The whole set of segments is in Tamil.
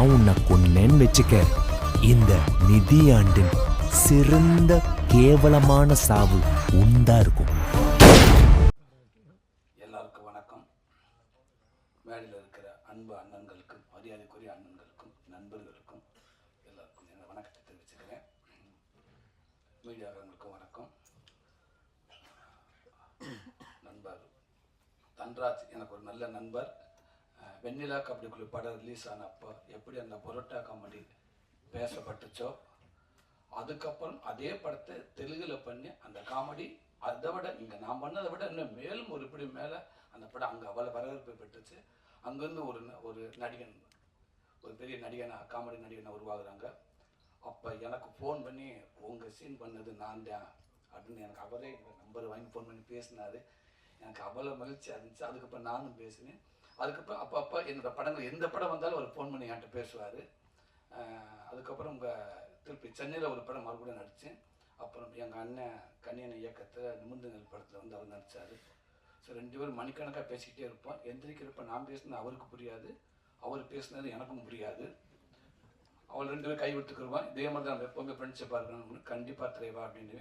நான் உன்னை கொன்னேன்னு வச்சுக்க. இந்த நிதியாண்டின் சிறந்த கேவலமான சாவு உண்டா இருக்கும். எல்லாருக்கும் வணக்கம். மேடையில் இருக்கிற அன்பு அண்ணன்களுக்கும் மரியாதைக்குரிய அண்ணன்களுக்கும் நண்பர்களுக்கும் எல்லாருக்கும் என் வணக்கத்தை தெரிவிச்சுக்கிறேன். மீடியாக்காரங்களுக்கும் வணக்கம். நண்பர் தன்ராஜ் எனக்கு ஒரு நல்ல நண்பர். வெண்ணிலா கபடிக்குழு படம் ரிலீஸ் ஆனப்போ எப்படி அந்த பொரோட்டா காமெடி பேசப்பட்டுச்சோ அதுக்கப்புறம் அதே படத்தை தெலுங்கில் பண்ணி அந்த காமெடி அதை விட இங்கே நான் பண்ணதை விட இன்னும் மேலும் ஒரு இப்படி மேலே அந்த படம் அங்கே அவ்வளோ வரவேற்பு பெற்றுச்சு. அங்கேருந்து ஒரு ந- ஒரு நடிகன் ஒரு பெரிய நடிகனாக காமெடி நடிகனை உருவாகுறாங்க. அப்போ எனக்கு ஃபோன் பண்ணி உங்கள் சீன் பண்ணது நான் தான். அப்படின்னு எனக்கு அவரே எங்கள் நம்பர் வாங்கி ஃபோன் பண்ணி பேசினாரு. எனக்கு அவ்வளோ மகிழ்ச்சியாக இருந்துச்சு. அதுக்கப்புறம் நானும் பேசினேன். அதுக்கப்புறம் அப்பப்போ என்னோடய படங்கள் எந்த படம் வந்தாலும் அவர் ஃபோன் பண்ணி என்கிட்ட பேசுவார். அதுக்கப்புறம் உங்கள் திருப்பி சென்னையில் ஒரு படம் மறுபடியும் நடித்தேன் அப்புறம் எங்கள் அண்ணன் கன்னியன் இயக்கத்தில் நிமிர்ந்த படத்தில் வந்து அவர் நடித்தார் ஸோ ரெண்டு பேரும் மணிக்கணக்காக பேசிக்கிட்டே இருப்போம். எந்திரிக்கிறப்ப நான் பேசினது அவருக்கு புரியாது. அவர் பேசினது எனக்கும் புரியாது. அவள் ரெண்டு பேரும் கைவிட்டுக்கிடுவான் இதே மாதிரி தான் எப்போவுமே ஃப்ரெண்ட்ஷிப்பாக இருக்கணும்னு கண்டிப்பாக தலைவா அப்படின்னு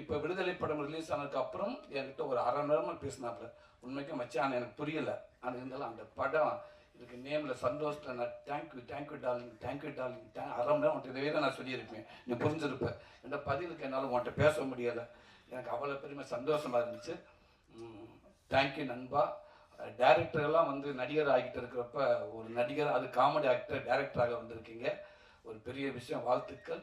இப்போ விடுதலை படம் ரிலீஸ் ஆனதுக்கு அப்புறம் என்கிட்ட ஒரு அரை மணி நேரமாக பேசினாப்புல உண்மைக்கும் மச்சான் எனக்கு புரியல. ஆனால் இருந்தாலும் அந்த படம் இதுக்கு நேமில் சந்தோஷத்தில் நான் thank you thank you darling thank you darling thank அரை மணி நேரம் உன்ட்டு இதே தான் நான் சொல்லியிருப்பேன். நீ புரிஞ்சிருப்பேன் என்ற பதிலுக்கு என்னால் உன்கிட்ட பேச முடியலை. எனக்கு அவ்வளோ பெருமை சந்தோஷமாக இருந்துச்சு. தேங்க்யூ நண்பா. டேரக்டரெல்லாம் வந்து நடிகர் ஆகிட்டு இருக்கிறப்ப ஒரு நடிகர் அது காமெடி ஆக்டர் டேரக்டராக வந்திருக்கீங்க. ஒரு பெரிய விஷயம் வாழ்த்துக்கள்.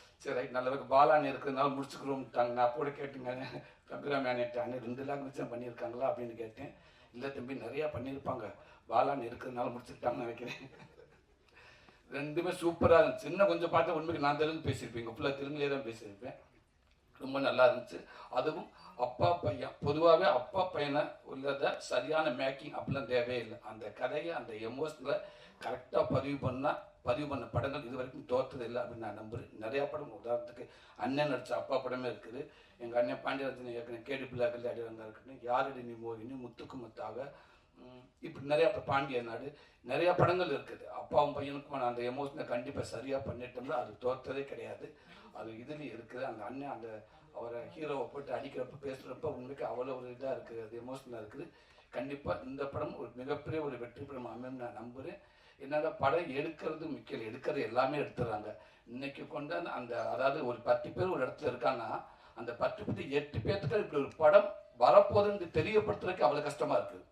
சரி ரைட் நல்ல பாலாணி இருக்கிறதுனால முடிச்சுக்கிறோம்ட்டாங்க. நான் கூட கேட்டுங்க கபிராமேனிட்டாங்க ரெண்டு லாங்குவேஜ் மிச்சம் பண்ணியிருக்காங்களா? அப்படின்னு கேட்டேன். இல்லை தம்பி நிறையா பண்ணியிருப்பாங்க. பாலாணி இருக்கிறதுனால முடிச்சுக்கிட்டாங்கன்னு நினைக்கிறேன். ரெண்டுமே சூப்பராக இருந்துச்சு. இன்னும் கொஞ்சம் பார்த்து உண்மைக்கு நான் தெலுங்கு பேசியிருப்பேன். ஃபுல்லாக தெலுங்குலேயே தான் பேசியிருப்பேன். ரொம்ப நல்லா இருந்துச்சு. அதுவும் அப்பா பையன் பொதுவாகவே அப்பா பையனை உள்ளத சரியான மேக்கிங் அப்படிலாம் தேவையே இல்லை அந்த கதையை அந்த எமோஷனில் கரெக்டாக பதிவு பண்ணால் பதிவு பண்ண படங்கள் இது வரைக்கும் தோற்றது இல்லை அப்படின்னு நான் நம்புகிறேன் நிறையா படம் உதாரணத்துக்கு அண்ணன் நடித்த அப்பா படமே இருக்குது. எங்கள் அண்ணன் பாண்டியரத்ன ஏற்கனவே கேடி பிள்ளைகள் அடிவங்க இருக்கட்டும் யாரடி நீ மோகினி முத்துக்கு முத்தாக இப்படி நிறையா இப்போ பாண்டிய நாடு நிறையா படங்கள் இருக்குது. அப்பாவும் பையனுக்கும் அந்த எமோஷனை கண்டிப்பாக சரியாக பண்ணிட்டோம்னா அது தோற்றதே கிடையாது. அது இதுலேயும் இருக்குது. அந்த அண்ணன் அந்த அவரை ஹீரோவை போட்டு அடிக்கிறப்ப பேசுகிறப்ப உண்மைக்கு அவ்வளோ ஒரு இதாக இருக்குது. அது எமோஷனாக இருக்குது. கண்டிப்பாக இந்த படம் ஒரு மிகப்பெரிய ஒரு வெற்றி படம் அமையும் நான் நம்புகிறேன் என்னடா படம் எடுக்கிறது முக்கியம் எடுக்கிறது எல்லாமே எடுத்துடுறாங்க. இன்னைக்கு கொண்டாந்து அந்த அதாவது ஒரு பத்து பேர் ஒரு இடத்துல இருக்காங்கன்னா அந்த பத்து பத்து எட்டு பேர்த்துக்கு இப்படி ஒரு படம் வரப்போகுதுன்னு தெரியப்படுத்துறதுக்கு அவ்வளோ கஷ்டமாக இருக்குது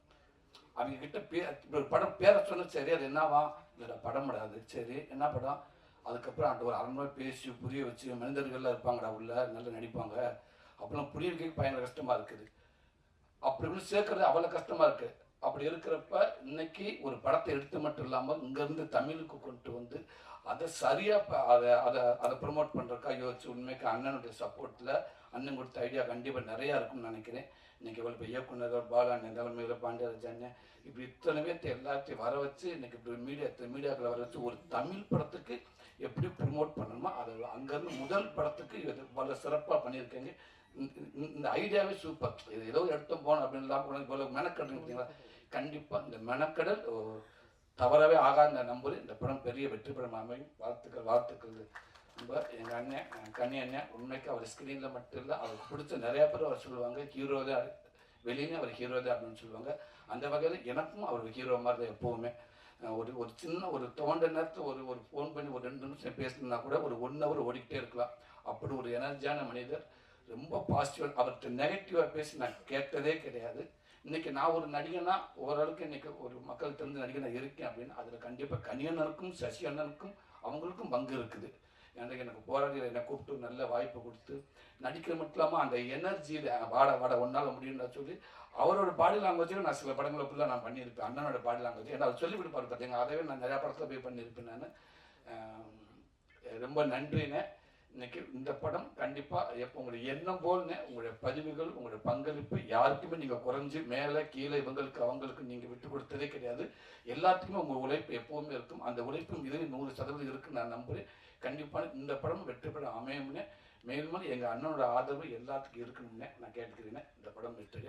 அவங்க கிட்ட பே இப்படி ஒரு படம் பேரை சொன்னால் சரி அது என்னவா? இல்லை படம் விடாது சரி என்ன படம்? அதுக்கப்புறம் அந்த ஒரு அரை மணி பேசி புரிய வச்சு மனிதர்கள்லாம் இருப்பாங்கடா உள்ள நல்லா நடிப்பாங்க. அப்பெல்லாம் புரிய வைக்க பயங்கர கஷ்டமாக இருக்குது. அப்படி இப்படி சேர்க்கறது அவ்வளோ கஷ்டமாக இருக்குது அப்படி இருக்கிறப்ப இன்னைக்கு ஒரு படத்தை எடுத்து மட்டும் இல்லாமல் இங்கேருந்து தமிழுக்கு கொண்டு வந்து அதை சரியாக அதை அதை அதை ப்ரொமோட் பண்ணுறக்கா யோசிச்சு உண்மைக்கு அண்ணனுடைய சப்போர்ட்டில் அண்ணன் கொடுத்த ஐடியா கண்டிப்பாக நிறையா இருக்கும்னு நினைக்கிறேன். இன்றைக்கி இவ்வளோ இயக்குனர் பாலாண்ணன் தலைமையில் பாண்டியராஜன் இப்படி இத்தனை பேர்த்து எல்லாத்தையும் வர வச்சு இன்னைக்கு இப்படி மீடியா மீடியாக்களை வர வச்சு ஒரு தமிழ் படத்துக்கு எப்படி ப்ரமோட் பண்ணணுமோ அதை அங்கேருந்து முதல் படத்துக்கு இது பல சிறப்பாக பண்ணியிருக்கேங்க. இந்த- ஐடியாவே சூப்பர் இது ஏதோ எடுத்தோம் போனோம் அப்படின்னு இல்லாமல் இவ்வளோ மெனக்கடல் பார்த்தீங்களா கண்டிப்பாக இந்த மெனக்கடல் ஓ, தவறவே ஆகாத நம்பர் இந்த படம் பெரிய வெற்றி படம் அமையும். வாழ்த்துக்கள் வாழ்த்துக்கள். ரொம்ப எங்கள் அண்ணன் கண்ணி அண்ணன் உண்மைக்கு அவர் ஸ்க்ரீனில் மட்டும் இல்லை அவருக்கு பிடிச்ச நிறைய பேர் அவர் சொல்லுவாங்க. ஹீரோ தான் வெளியே அவர் ஹீரோ தான் அப்படின்னு சொல்லுவாங்க. அந்த வகையில் எனக்கும் அவர் ஹீரோ மாதிரி தான் எப்போவுமே. ஒரு ஒரு சின்ன ஒரு தோண்ட நேரத்தில் ஒரு ஒரு ஃபோன் பண்ணி ஒரு ரெண்டு நிமிஷம் பேசணும்னா கூட ஒரு ஒன் ஹவர் ஓடிக்கிட்டே இருக்கலாம். அப்படி ஒரு எனர்ஜியான மனிதர். ரொம்ப பாசிட்டிவாக அவர்கிட்ட நெகட்டிவாக பேசி நான் கேட்டதே கிடையாது. இன்னைக்கு நான் ஒரு நடிகனா ஓரளவுக்கு இன்னைக்கு ஒரு மக்கள் தெரிஞ்ச நடிகனாக இருக்கேன் அப்படின்னு அதில் கண்டிப்பாக கனியண்ணனுக்கும் சசி அண்ணனுக்கும் அவங்களுக்கும் பங்கு இருக்குது. எனக்கு எனக்கு போராடி என்னை கூப்பிட்டு நல்ல வாய்ப்பு கொடுத்து நடிக்கிற மட்டும் இல்லாமல் அந்த எனர்ஜியில் வாட வாட ஒன்றால் முடியும்னு சொல்லி அவரோட பாடி லாங்குவேஜில் நான் சில படங்களை ஃபுல்லாக நான் பண்ணியிருப்பேன். அண்ணனோட பாடி லாங்குவேஜ் ஏன்னா அவர் சொல்லி கொடுப்பாரு பார்த்தீங்க அதவே நான் நிறையா படத்தில் போய் பண்ணியிருப்பேன் நான். ரொம்ப நன்றிண்ணே. இன்னைக்கு இந்த படம் கண்டிப்பாக எப்போ உங்களுடைய எண்ணம் போல்னே உங்களுடைய பதிவுகள் உங்களுடைய பங்களிப்பு யாருக்குமே நீங்கள் குறைஞ்சு மேலே கீழே இவங்களுக்கு அவங்களுக்கு நீங்கள் விட்டு கொடுத்ததே கிடையாது. எல்லாத்துக்குமே உங்கள் உழைப்பு எப்போவுமே இருக்கும். அந்த உழைப்பும் இதுவே நூறு சதவீதம் இருக்குன்னு நான் நம்புகிறேன் கண்டிப்பாக இந்த படம் வெற்றி பெற அமையும்னே மேலும் எங்கள் அண்ணனோட ஆதரவு எல்லாத்துக்கும் இருக்கணும்னே நான் கேட்டுக்கிறேன். இந்த படம் வெற்றி